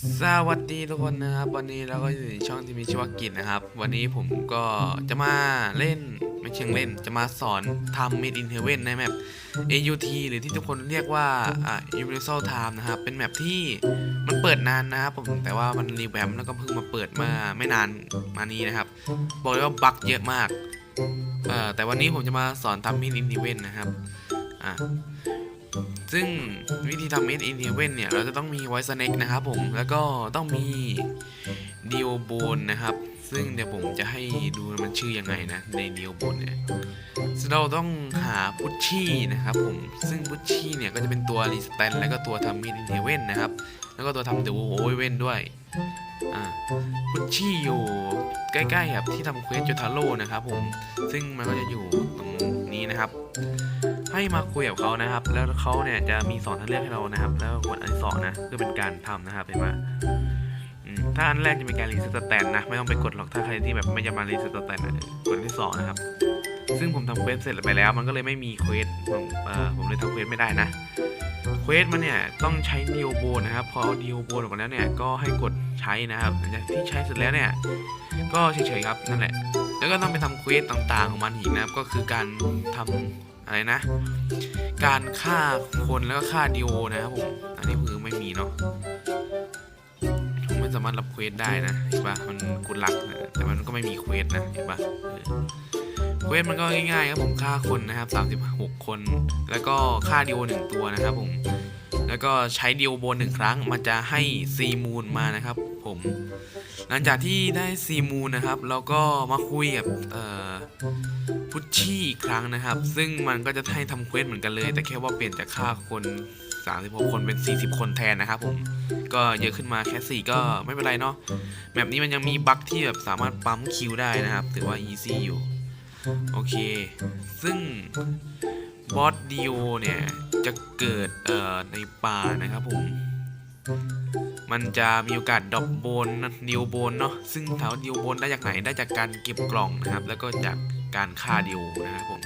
สวัสดีทุกคนนะครับ วันนี้เราก็อยู่ในช่องที่มีชื่อว่ากิจนะครับ วันนี้ผมก็จะมาเล่นไม่เชิงเล่น จะมาสอนทำ Made in Heaven ในแมป AUT หรือที่ทุกคนเรียกว่าอ่า Universal Time นะครับ เป็นแมปที่มันเปิดนานนะครับผมแต่ว่ามันรีแวมแล้วก็เพิ่งมาเปิดมื่อไม่นานมานี้นะครับ บอกเลยว่าบั๊กเยอะมากเอ่อแต่วันนี้ผมจะมาสอนทำ Made in Heaven นะครับอะ ซึ่งวิธีทำ Made in Heaven เนี่ย เราจะต้องมี Voice Snake นะครับผม แล้วก็ต้องมี Dio Bone นะครับ ซึ่งเดี๋ยวผมจะให้ดูมันชื่อยังไงนะใน Dio Bone เนี่ยเราต้องหาพุชชี่นะครับผม ซึ่งพุชชี่เนี่ยก็จะเป็นตัว r e s t a n แล้วก็ตัวทำ Made in Heaven นะครับ แล้วก็ตัวทำ The Oven ด้วยอ่าพุชชี่อยู่ใกล้ๆกับที่ทำเควสจูทาโร่นะครับผม ซึ่งมันก็จะอยู่ตรงนี้นะครับ ให้มาคุยกับเขานะครับ แล้วเขาเนี่ยจะมีสอนทางเลือกให้เรานะครับ แล้วกดอันที่สองนะเพื่อเป็นการทำนะครับเห็นไหมถ้าอันแรกจะเป็นการรีเซ็ตแตนนะไม่ต้องไปกดหรอกถ้าใครที่แบบไม่จะมารีเซ็ตแตนกดอันที่สองนะครับ ซึ่งผมทำเควสเสร็จไปแล้ว มันก็เลยไม่มีเควสผมเออผมเลยทำเควสไม่ได้นะเควสมันเนี่ยต้องใช้ดิวโบนะครับ พอเอาดิวโบออกมาแล้วเนี่ยก็ให้กดใช้นะครับหลังจากที่ใช้เสร็จแล้วเนี่ยก็เฉยๆครับนั่นแหละ แล้วก็ต้องไปทำเควสต่างๆของมันอีกนะครับ ก็คือการทำ อะไรนะ การฆ่าคนแล้วก็ฆ่าดิโอนะครับผม อันนี้คือไม่มีเนาะผมไม่สามารถรับเควสได้นะเห็นปะมันกุลักนะแต่มันก็ไม่มีเควสนะเห็นปะเออเควสมันก็ง่ายๆครับผมฆ่าคนนะครับ 36 คน แล้วก็ฆ่าดิโอหนึ่งตัวนะครับผมแล้วก็ใช้ดิโอโบนหนึ่งครั้งมันจะให้ซีมูนมานะครับ ผม หลังจากที่ได้ซีมูนนะครับ เราก็มาคุยกับพุชชี่อีกครั้งนะครับ ซึ่งมันก็จะให้ทำเควสเหมือนกันเลย แต่แค่ว่าเปลี่ยนจากฆ่าคน 36 คนเป็น 40 คนแทนนะครับผมก็เยอะขึ้นมาแค่ 4 ก็ไม่เป็นไรเนาะแบบนี้มันยังมีบั๊กที่แบบสามารถปั๊มคิวได้นะครับ ถือว่า easy อยู่ โอเค ซึ่งบอสดิโอเนี่ย จะเกิดเอ่อในป่านะครับผม มันจะมีโอกาสดอปโบนดิวโบนเนาะซึ่งถามว่าดิวโบนได้จากไหนได้จากการเก็บกล่องนะครับ แล้วก็จากการฆ่าดิวนะครับผม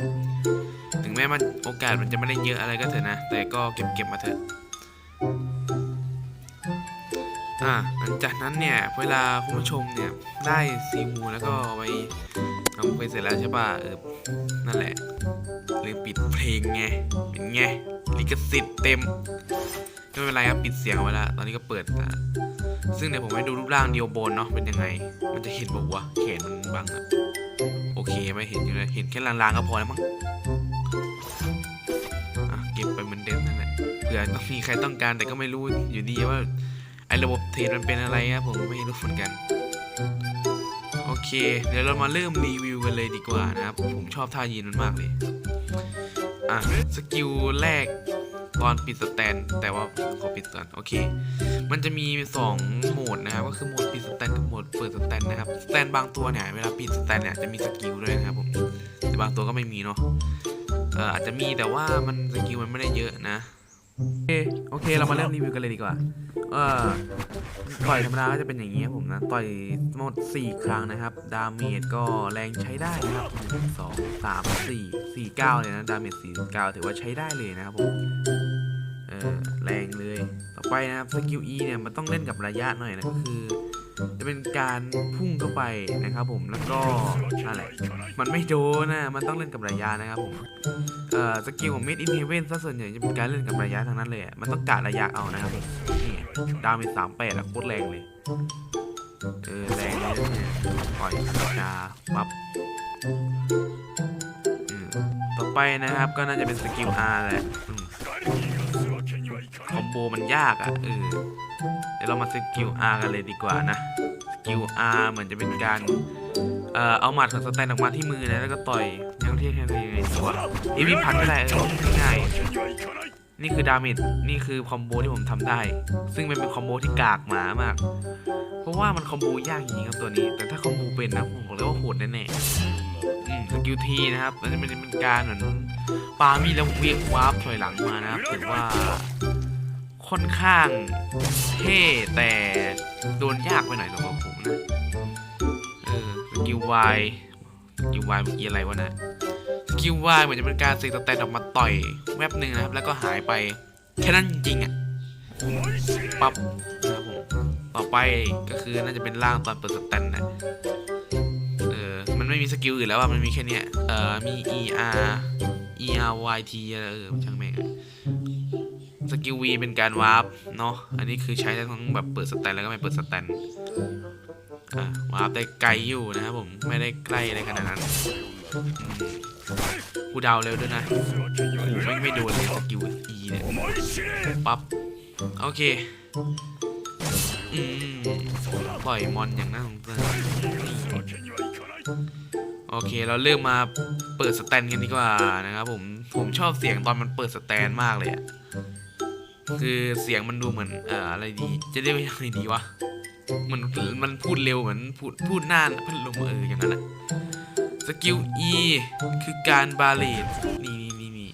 ถึงแม้มันโอกาสมันจะไม่ได้เยอะอะไรก็เถอะนะ แต่ก็เก็บเก็บมาเถอะอ่าหลังจากนั้นเนี่ยเวลาคุณผู้ชมเนี่ยได้ซีมูแล้วก็ไปทำไปเสร็จแล้วใช่ป่ะเออนั่นแหละเลยปิดเพลงไงเป็นไงลิขสิทธิ์เต็ม ไม่เป็นไรครับปิดเสียงไว้แล้วตอนนี้ก็เปิดอะซึ่งเดี๋ยวผมให้ดูรูปร่างเดียวบนเนาะเป็นยังไง มันจะเห็นบอกว่าแขนมันบังอะโอเคไม่เห็นอยู่เลยเห็นแค่ลางๆก็พอแล้วมั้งอะเก็บไปเหมือนเดิมนั่นแหละเผื่อต้องมีใครต้องการแต่ก็ไม่รู้อยู่ดีว่าไอ้ระบบเทรดมันเป็นอะไรครับผมไม่รู้เหมือนกันโอเค เดี๋ยวเรามาเริ่มรีวิวกันเลยดีกว่านะครับผมชอบท่ายืนมันมากเลยอะสกิลแรก ตอนปิดสแตน แต่ว่าขอปิดก่อนโอเค มันจะมี 2 โหมดนะครับ ก็คือโหมดปิดสแตนกับโหมดเปิดสแตนนะครับ สแตนบางตัวเนี่ย เวลาปิดสแตนเนี่ยจะมีสกิลด้วยนะครับผม แต่บางตัวก็ไม่มีเนาะเอออาจจะมีแต่ว่ามันสกิลมันไม่ได้เยอะนะ โอเคโอเคเรามาเริ่มรีวิวกันเลยดีกว่า เออต่อยธรรมดาก็จะเป็นอย่างนี้ครับผมนะ ต่อยหมด 4 ครั้งนะครับ ดาเมจก็แรงใช้ได้นะครับหนึ่งสองสามสี่สี่เก้าเลยนะ ดาเมจสี่เก้าถือว่าใช้ได้เลยนะครับผม ออแรงเลย ต่อไปนะครับสกิล E เนี่ยมันต้องเล่นกับระยะหน่อยนะก็คือ จะเป็นการพุ่งเข้าไปนะครับผมแล้วก็นั่นแหละมันไม่โดนนะมันต้องเล่นกับระยะนะครับผมเอ่อสกิลของ Made in Heaven ซะส่วนใหญ่จะเป็นการเล่นกับระยะทางนั้นเลยอะมันต้องกะระยะเอานะครับผมนี่ดาวมีสามแปดอะโคตรแรงเลยเออแรงเลยนะเนี่ยปล่อยชาปั๊บต่อไปนะครับก็น่าจะเป็นสกิล R แหละ คอมโบมันยากอะเออเดี๋ยวเรามาสกิล R กันเลยดีกว่านะสกิล R เหมือนจะเป็นการเอ่อเอาหมัดของสแตนออกมาที่มือนะแล้วก็ต่อยยังเทียบยังไงยังไงตัวเอวีพันก็ได้เออง่ายนี่คือดาเมจนี่คือคอมโบที่ผมทำได้ ซึ่งมันเป็นคอมโบที่กากหมามาก เพราะว่ามันคอมโบยากจริงๆครับตัวนี้ แต่ถ้าคอมโบเป็นนะผมบอกเลยว่าโหดแน่ๆสกิลทีนะครับมันจะเป็นการเหมือนปามีแล้วเวียงวาร์ปถอยหลังมานะครับถือว่า ค่อนข้างเท่แต่โดนยากไปหน่อยสำหรับผมนะ เออสกิลวายสกิลวายเมื่อกี้อะไรวะนะสกิลวายเหมือนจะเป็นการเสกสแตนออกมาต่อยแวบหนึ่งนะครับ แล้วก็หายไป แค่นั้นจริงๆอะปั๊บนะครับผมต่อไปก็คือน่าจะเป็นร่างตอนเปิดสแตนนะเออมันไม่มีสกิลอื่นแล้วอะมันมีแค่เนี้ยเออมี E R E R Y T อะไรเออช่างแม่ง สกิล V เป็นการวาร์ปเนาะ อันนี้คือใช้ทั้งแบบเปิดสแตนแล้วก็ไม่เปิดสแตนอะวาร์ปได้ไกลอยู่นะครับผม ไม่ได้ใกล้อะไรขนาดนั้นกูเดาเร็วด้วยนะไม่ไม่โดนเลยสกิล E เนี่ยปั๊บ โอเคอืมปล่อยมอนอย่างน่าสงสารโอเค เราเริ่มมาเปิดสแตนกันดีกว่านะครับผม ผมชอบเสียงตอนมันเปิดสแตนมากเลยอะ คือเสียงมันดูเหมือนเอ่ออะไรดี จะเรียกว่ายังไงดีวะมันมันพูดเร็วเหมือนพูดพูดหน้าพัดลมเอออย่างนั้นอะสกิล E คือการบาเลตนี่นี่นี่นี่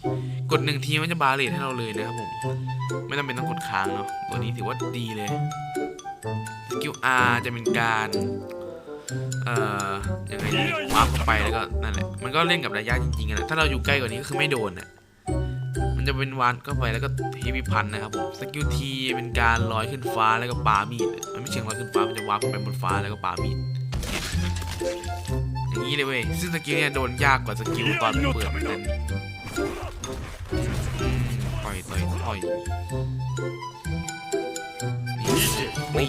กดหนึ่งทีมันจะบาเลตให้เราเลยนะครับผม ไม่จำเป็นต้องกดค้างเนาะตัวนี้ถือว่าดีเลยสกิล R จะเป็นการ เอ่อยังไงวาร์ปเข้าไปแล้วก็นั่นแหละมันก็เล่นกับระยะจริงๆอะนะถ้าเราอยู่ใกล้กว่านี้ก็คือไม่โดนอะ จะเป็นวานเข้าไปแล้วก็เฮฟวี่พันนะครับผมสกิล T เป็นการลอยขึ้นฟ้าแล้วก็ปามีดมันไม่เชิงลอยขึ้นฟ้ามันจะวาร์ปขึ้นไปบนฟ้าแล้วก็ปามีดอย่างนี้เลยเว้ยซึ่งสกิลเนี่ยโดนยากกว่าสกิลตอนเปิดเป็นอืมต่อยต่อยต่อยนี่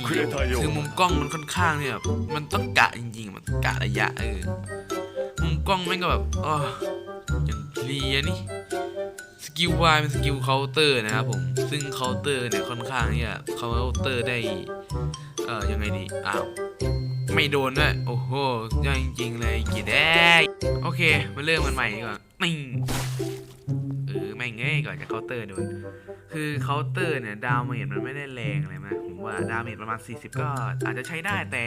คือมุมกล้องมันค่อนข้างเนี่ยมันต้องกะจริงๆ มันกะระยะเออมุมกล้องม่งก็แบบอ๋ออย่างเคลียนี่ กิลวายเป็นสกิลเคาน์เตอร์นะครับผม ซึ่งเคาน์เตอร์เนี่ยค่อนข้างเนี่ยเคาน์เตอร์ได้ เอ่อยังไงดีอ้าวไม่โดนด้วยโอ้โหยอดจริงๆเลยกี่แดงโอเค มาเริ่มกันใหม่ดีกว่านี่เออแม่งเอ้ยก่อนจะเคาน์เตอร์โดน คือเคาน์เตอร์เนี่ยดาวเมจมันไม่ได้แรงอะไรมากผมว่าดาวเมจประมาณ 40 ก็อาจจะใช้ได้แต่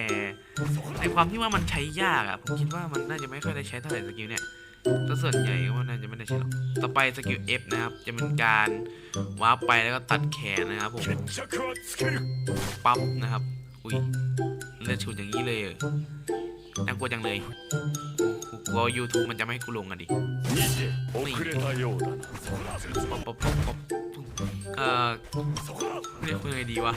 ในความที่ว่ามันใช้ยากอะผมคิดว่ามันน่าจะไม่ค่อยได้ใช้เท่าไหร่สกิลเนี่ย ถ้าส่วนใหญ่ก็ว่าน่าจะไม่ได้ใช่หรอกต่อไปสกิล F นะครับ จะเป็นการวาร์ปไปแล้วก็ตัดแขนนะครับผมปั๊บนะครับ อุ้ยเลือดชุดอย่างนี้เลยน่ากลัวจังเลย กลัว YouTube มันจะไม่ให้กูลงกันดิป๊อปป๊อปป๊อปป๊อเอ่อเรียกว่าไงดีวะ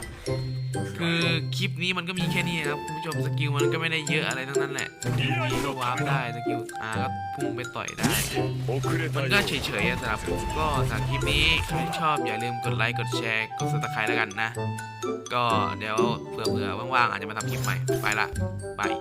คือคลิปนี้มันก็มีแค่นี้ครับคุณผู้ชมสกิลมันก็ไม่ได้เยอะอะไรทั้งนั้นแหละมีก็วาร์ปได้สกิลอาก็พุ่งไปต่อยได้ มันก็เฉยๆสำหรับผมก็สำหรับคลิปนี้ใครชอบอย่าลืมกดไลค์กดแชร์กดซับสไครต์แล้วกันนะ ก็เดี๋ยวเผื่อๆว่างๆอาจจะมาทำคลิปใหม่ ไปละบาย